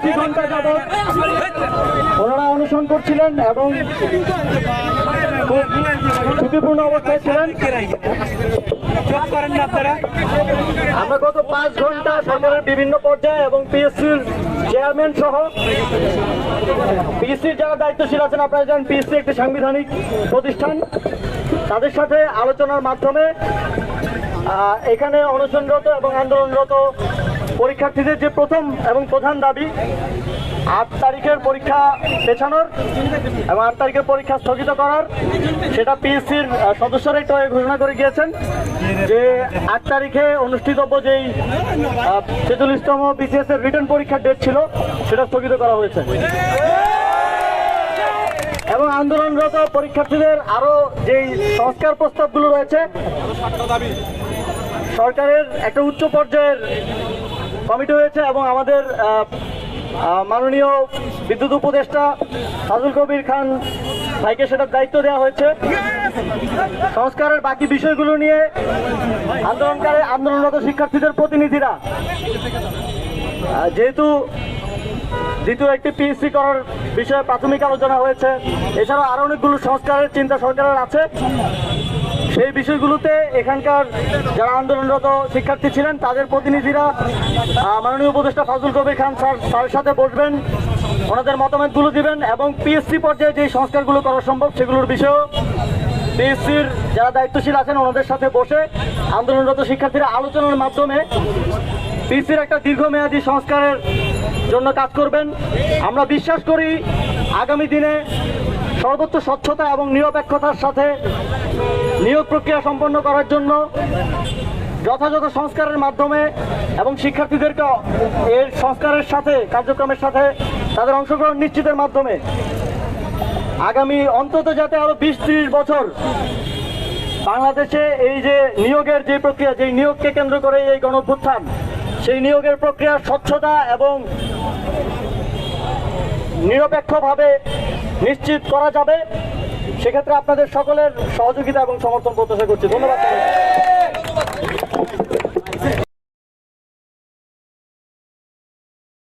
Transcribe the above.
আশি ঘণ্টা যাবৎ ওনারা অনুসরণ করছিলেন এবং ঝুঁকিপূর্ণ অবস্থায় ছিলেন। আমরা গত পাঁচ ঘণ্টা সরকারের বিভিন্ন পর্যায়ে এবং পিএসসির চেয়ারম্যান সহ পিএসসির যারা দায়িত্বশীল আছেন আপনারা জানেন পিএসসি একটি সাংবিধানিক প্রতিষ্ঠান। তাদের সাথে আলোচনার মাধ্যমে এখানে অনশনরত এবং আন্দোলনরত পরীক্ষার্থীদের যে প্রথম এবং প্রধান দাবি, আট তারিখের পরীক্ষা পেছানোর এবং আট তারিখের পরীক্ষা স্থগিত করার, সেটা পিএসসির সদস্যরাই তো ঘোষণা করে গিয়েছেন যে আট তারিখে অনুষ্ঠিতব্য যেই ছেচল্লিশতম বিসিএস এর রিটার্ন পরীক্ষার ডেট ছিল, সেটা স্থগিত করা হয়েছে। এবং আন্দোলনরত পরীক্ষার্থীদের আরও যেই সংস্কার প্রস্তাবগুলো রয়েছে, সরকারের একটা উচ্চ পর্যায়ের কমিটি হয়েছে এবং আমাদের মাননীয় বিদ্যুৎ উপদেষ্টা ফাজুল কবির খান ভাইকে সেটার দায়িত্ব দেওয়া হয়েছে। সংস্কারের বাকি বিষয়গুলো নিয়ে আন্দোলনকারী, আন্দোলনরত শিক্ষার্থীদের প্রতিনিধিরা যেহেতু দ্বিতীয় একটি পিএসসি করার বিষয়ে প্রাথমিক আলোচনা হয়েছে, এছাড়াও আরও অনেকগুলো সংস্কারের চিন্তা সরকারের আছে। সেই বিষয়গুলোতে এখানকার যারা আন্দোলনরত শিক্ষার্থী ছিলেন, তাদের প্রতিনিধিরা মাননীয় উপদেষ্টা ফাজুল কবির খান স্যার স্যারের সাথে বসবেন, ওনাদের মতামতগুলো দিবেন এবং পিএসসি পর্যায়ে যে সংস্কারগুলো করা সম্ভব সেগুলোর বিষয়েও পিএসসির যারা দায়িত্বশীল আছেন ওনাদের সাথে বসে আন্দোলনরত শিক্ষার্থীরা আলোচনার মাধ্যমে পিএসসির একটা দীর্ঘমেয়াদী সংস্কারের জন্য কাজ করবেন। আমরা বিশ্বাস করি আগামী দিনে সর্বোচ্চ স্বচ্ছতা এবং নিরপেক্ষতার সাথে নিয়োগ প্রক্রিয়া সম্পন্ন করার জন্য যথাযথ সংস্কারের মাধ্যমে এবং শিক্ষার্থীদেরকে এর সংস্কারের সাথে, কার্যক্রমের সাথে তাদের অংশগ্রহণ নিশ্চিতের মাধ্যমে আগামী অন্তত যাতে আরও বিশ ত্রিশ বছর বাংলাদেশে এই যে নিয়োগের যে প্রক্রিয়া যে নিয়োগকে কেন্দ্র করে এই গণভ্যুত্থান সেই নিয়োগের প্রক্রিয়ার স্বচ্ছতা এবং নিরপেক্ষভাবে নিশ্চিত করা যাবে। সেক্ষেত্রে আপনাদের সকলের সহযোগিতা এবং সমর্থন প্রত্যাশা করছি। ধন্যবাদ।